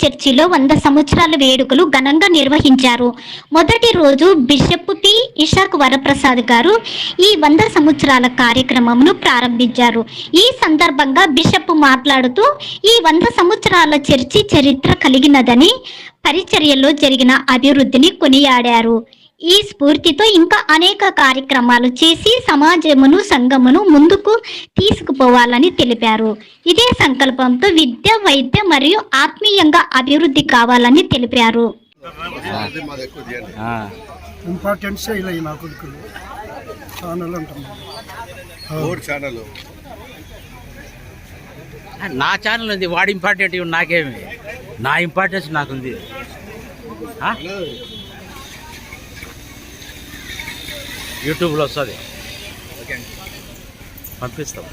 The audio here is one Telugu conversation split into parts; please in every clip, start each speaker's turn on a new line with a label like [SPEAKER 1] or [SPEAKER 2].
[SPEAKER 1] చర్చిలో వంద సంవత్సరాల వేడుకలు ఘనంగా నిర్వహించారు. మొదటి రోజు బిషప్ పి. ఇషాక్ వరప్రసాద్ గారు ఈ వంద సంవత్సరాల కార్యక్రమమును ప్రారంభించారు. ఈ సందర్భంగా బిషప్ మాట్లాడుతూ ఈ వంద సంవత్సరాల చర్చి చరిత్ర కలిగినదని పరిచర్యలో జరిగిన అభివృద్ధిని కొనియాడారు. ఈ స్ఫూర్తితో ఇంకా అనేక కార్యక్రమాలు చేసి సమాజమును సంఘమును ముందుకు తీసుకుపోవాలని తెలిపారు. ఇదే సంకల్పంతో విద్య వైద్య మరియు ఆత్మీయంగా అభివృద్ధి కావాలని తెలిపారు.
[SPEAKER 2] ఆ,
[SPEAKER 3] ఇంపార్టెన్స్ ఇలా నా కొడుకులు. ఛానల్ అంటున్నాను
[SPEAKER 4] మూడు ఛానల్
[SPEAKER 2] నా ఛానల్ ఉంది. వాడి ఇంపార్టెంట్ ఇవి నాకేమి? నా ఇంపార్టెన్స్ నాకుంది. యూట్యూబ్లో వస్తుంది. పంపిస్తాం.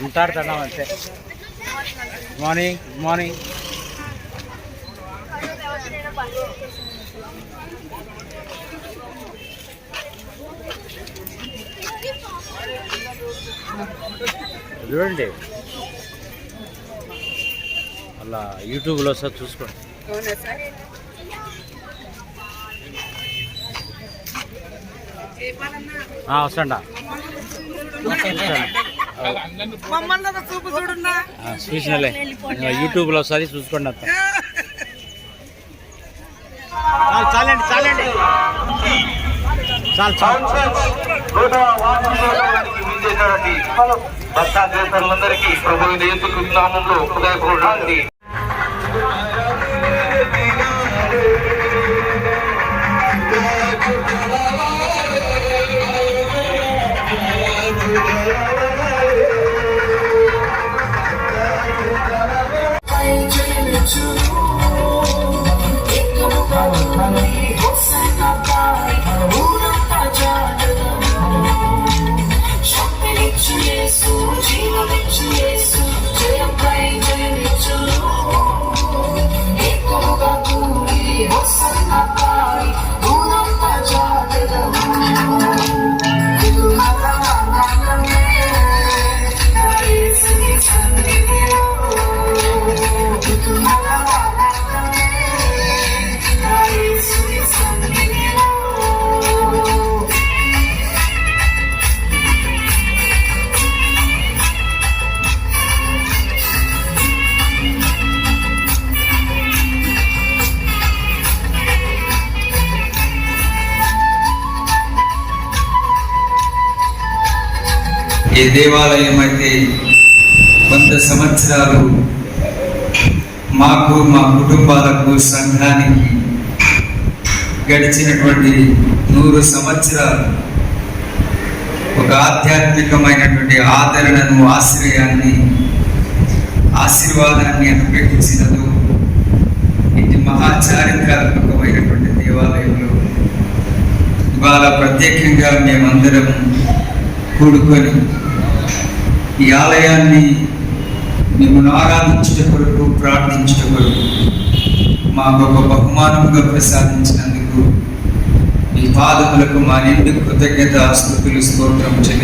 [SPEAKER 2] ఎంటాడుతున్నాం అంతే? గుడ్ మార్నింగ్ గుడ్ మార్నింగ్ చూడండి. అలా యూట్యూబ్లో సార్ చూసుకోండి. ఆ, వస్తాండా. చూసినలే. ఇంకా యూట్యూబ్లో వస్తుంది చూసుకోండి అంత చాలండి చాలండి. చాలు చాలు.
[SPEAKER 5] భక్తాగ్రేసరులందరికీ ప్రభు యేసు నామంలో హృదయపూర్వకాన్ని
[SPEAKER 6] ఏ దేవాలయం అయితే కొంత సంవత్సరాలు మాకు మా కుటుంబాలకు సంఘానికి గడిచినటువంటి నూరు సంవత్సరాలు ఒక ఆధ్యాత్మికమైనటువంటి ఆదరణను ఆశ్రయాన్ని ఆశీర్వాదాన్ని అనుగ్రహించినదు ఇటు మహాచారిత్రాత్మకమైనటువంటి దేవాలయంలో ఇవాళ ప్రత్యేకంగా మేమందరం కూడుకొని ఈ ఆలయాన్ని మిమ్మల్ని ఆరాధించట కొరకు ప్రార్థించట కొరకు మాకు ఒక బహుమానముగా ప్రసాదించినందుకు మీ పాదములకు మా నిండు కృతజ్ఞత స్థుతులు స్తోత్రం చెల్లి